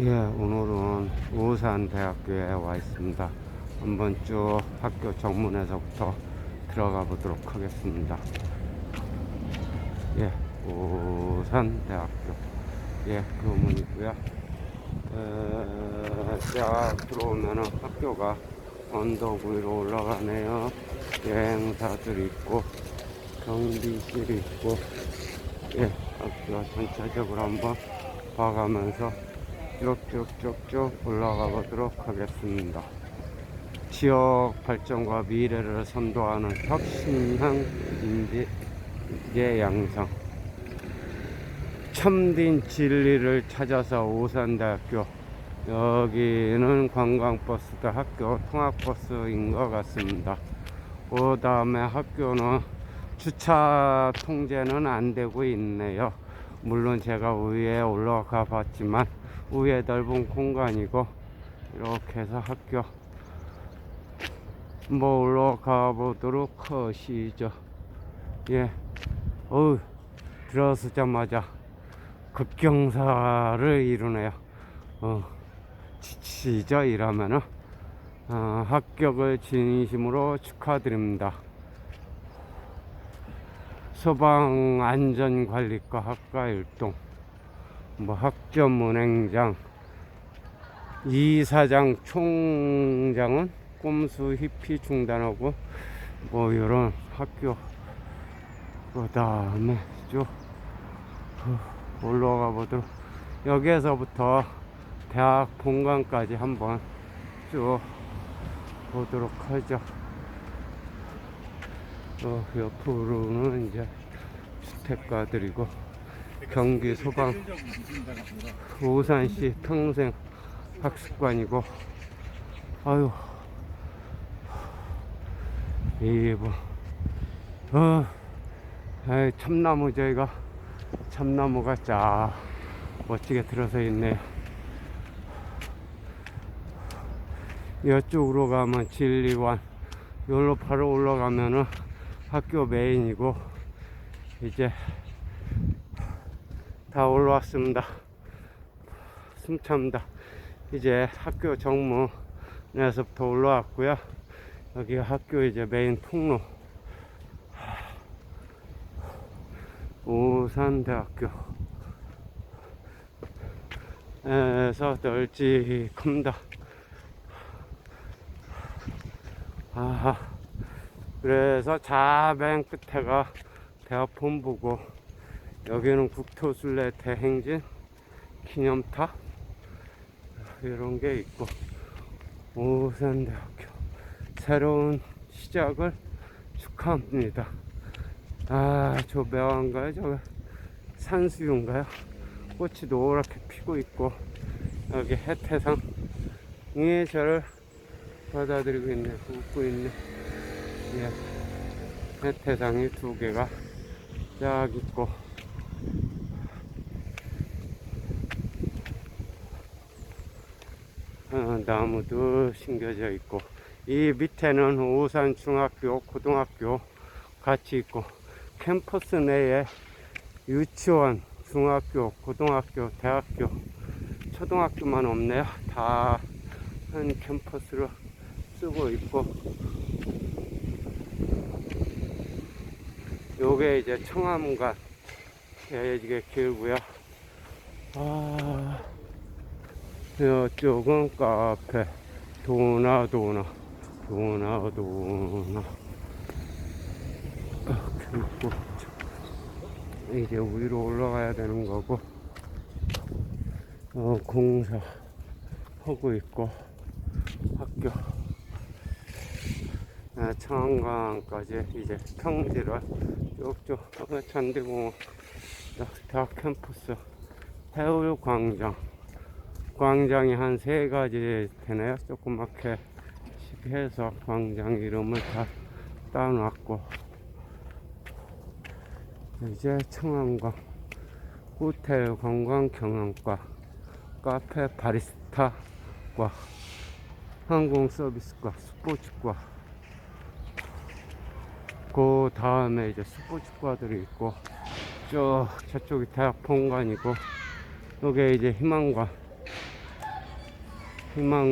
예, 오늘은 우산대학교에 와 있습니다. 한번 쭉 학교 정문에서부터 들어가 보도록 하겠습니다. 예, 우산대학교. 예, 그 문이고요. 에, 자, 들어오면은 학교가 언덕 위로 올라가네요. 여행사들이 있고, 경비실이 있고, 예, 학교 전체적으로 한번 봐가면서 쭉쭉쭉쭉 올라가 보도록 하겠습니다. 지역 발전과 미래를 선도하는 혁신형 인재 양성. 참된 진리를 찾아서 오산대학교. 여기는 관광버스도 학교 통학버스인 것 같습니다. 그 다음에 학교는 주차 통제는 안 되고 있네요. 물론 제가 위에 올라가 봤지만 위에 넓은 공간이고 이렇게 해서 학교 뭐 올라가 보도록 하시죠. 예. 어우, 들어서자마자 급경사를 이루네요. 어, 지치죠, 이러면은. 어, 합격을 진심으로 축하드립니다. 소방안전관리과 학과 일동, 뭐 학점은행장, 이사장 총장은 꼼수 히피 중단하고 뭐 이런 학교 그 다음에 쭉 올라가 보도록 여기에서부터 대학 본관까지 한번 쭉 보도록 하죠. 어, 옆으로는 이제 주택가들이고 경기 소방 우산시 평생 학습관이고 아유 이뭐 어, 아이, 참나무 저희가 참나무가 쫙 멋지게 들어서 있네요. 이쪽으로 가면 진리관, 여기로 바로 올라가면은 학교 메인이고 이제 다 올라왔습니다. 숨찹니다. 이제 학교 정문에서부터 올라왔고요. 여기 학교 이제 메인 통로. 우산대학교. 에서 널찍합니다. 아하. 그래서 좌맨 끝에가 본부고 여기는 국토순례 대행진 기념탑 이런 게 있고 우산대학교 새로운 시작을 축하합니다. 아, 저 매화인가요? 저 산수유인가요? 꽃이 노랗게 피고 있고 여기 해태상이 저를 받아들이고 있네, 웃고 있네. 예. 해태상이 두 개가 쫙 있고 어, 나무도 심겨져 있고 이 밑에는 오산 중학교, 고등학교 같이 있고 캠퍼스 내에 유치원, 중학교, 고등학교, 대학교, 초등학교만 없네요. 다 한 캠퍼스로 쓰고 있고 요게 이제 청암관 이게 길고요. 아, 이쪽은 카페. 도나 도나 도나 도나. 아, 그리고 이제 위로 올라가야 되는 거고 어, 공사 하고 있고 학교. 아, 청안강까지 이제 평지를 쭉쭉 어, 잔디공원 대학 캠퍼스 해울 광장. 광장이 한 세 가지 되네요. 조그맣게 해서 광장 이름을 다 따놨고. 이제 청안강 호텔 관광 경영과 카페 바리스타과 항공 서비스과 스포츠과 그 다음에 이제 스포츠과들이 있고 저 저쪽이 대학본관이고 여기에 이제 희망관 희망